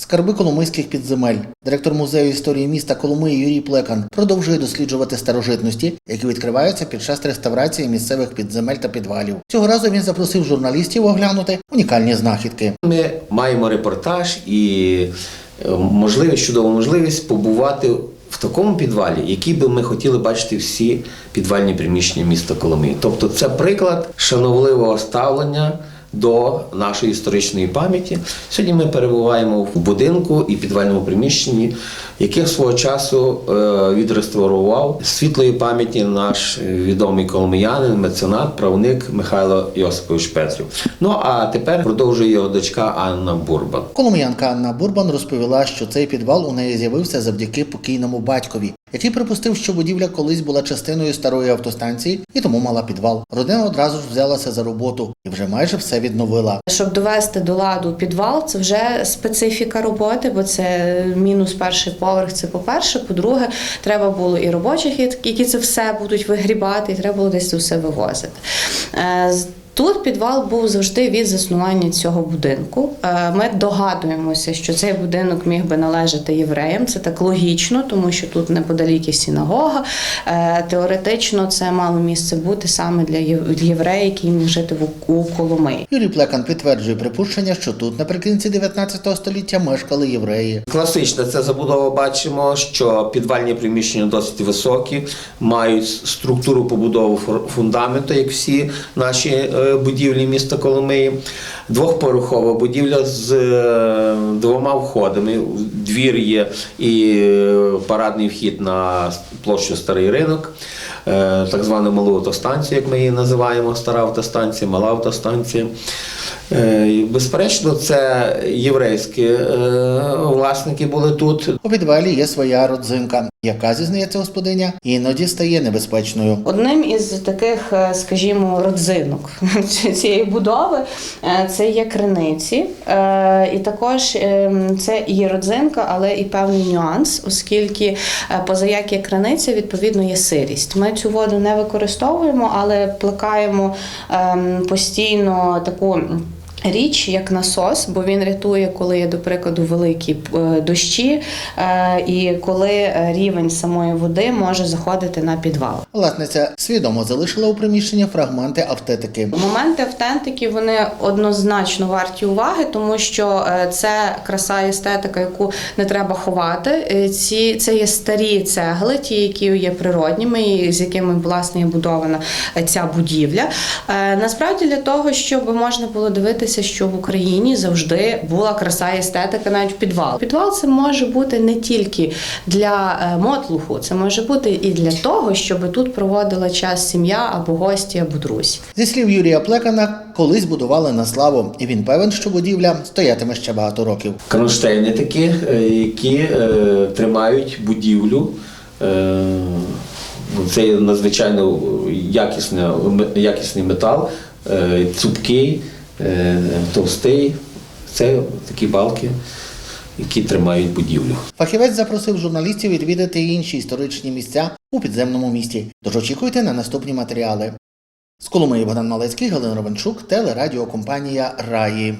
Скарби коломийських підземель. Директор музею історії міста Коломиї Юрій Плекан продовжує досліджувати старожитності, які відкриваються під час реставрації місцевих підземель та підвалів. Цього разу він запросив журналістів оглянути унікальні знахідки. Ми маємо репортаж і е, можливість, чудову можливість побувати в такому підвалі, який би ми хотіли бачити всі підвальні приміщення міста Коломиї. Тобто це приклад шановливого ставлення. До нашої історичної пам'яті сьогодні ми перебуваємо в будинку і підвальному приміщенні, яких свого часу е, відреставрував світлої пам'яті наш відомий коломиянин, меценат, правник Михайло Йосипович Петрів. Ну а тепер продовжує його дочка Анна Бурбан. Коломиянка Анна Бурбан розповіла, що цей підвал у неї з'явився завдяки покійному батькові, який припустив, що будівля колись була частиною старої автостанції і тому мала підвал. Родина одразу ж взялася за роботу і вже майже все відновила. Щоб довести до ладу підвал, це вже специфіка роботи, бо це мінус перший поверх. Це по-перше. По-друге, треба було і робочих, які це все будуть вигрібати, і треба було десь це все вивозити. Тут підвал був завжди від заснування цього будинку. Е, Ми догадуємося, що цей будинок міг би належати євреям. Це так логічно, тому що тут неподалік є синагога. Е, Теоретично це мало місце бути саме для євреїв, які міг жити в- у Коломиї. Юрій Плекан підтверджує припущення, що тут наприкінці 19 століття мешкали євреї. Класична це забудова. Бачимо, що підвальні приміщення досить високі, мають структуру побудови фур- фундаменту, як всі наші е, будівлі міста Коломиї. двохпорухова будівля з е, двома входами. Двір є і е, парадний вхід на площу Старий ринок, так звану малу автостанцію, як ми її називаємо, стара автостанція, мала автостанція. Е, Безперечно, це єврейські е, власники були тут. У підвалі є своя родзинка, яка зізнається господиня, іноді стає небезпечною. Одним із таких, е, скажімо, родзинок цієї будови е, це є криниці. Е, І також е, це є родзинка, але і певний нюанс, оскільки е, поза як є криниця, відповідно є сирість. Ми цю воду не використовуємо, але плекаємо ем, постійно таку. Річ як насос, бо він рятує, коли є, до прикладу, великі е, дощі, е, і коли е, рівень самої води може заходити на підвал. Власниця свідомо залишила у приміщенні фрагменти автетики. Моменти автентики вони однозначно варті уваги, тому що це краса і естетика, яку не треба ховати. Ці це є старі цегли, ті, які є природніми, і з якими власне є будована ця будівля. Насправді для того, щоб можна було дивитися, що в Україні завжди була краса і естетика, навіть в підвал. Підвал це може бути не тільки для е, мотлуху, це може бути і для того, щоб тут проводила час сім'я або гості, або друзі. Зі слів Юрія Плекана, колись будували на славу, і він певен, що будівля стоятиме ще багато років. Кронштейни такі, е, які е, тримають будівлю. Е, ну, це є надзвичайно якісний, якісний метал, е, цупкий, е, товстий. Це такі балки, які тримають будівлю. Фахівець запросив журналістів відвідати інші історичні місця у підземному місті. Тож очікуйте на наступні матеріали. З Коломиї Богдан Малецький, Галина Ровенчук, телерадіокомпанія Раї.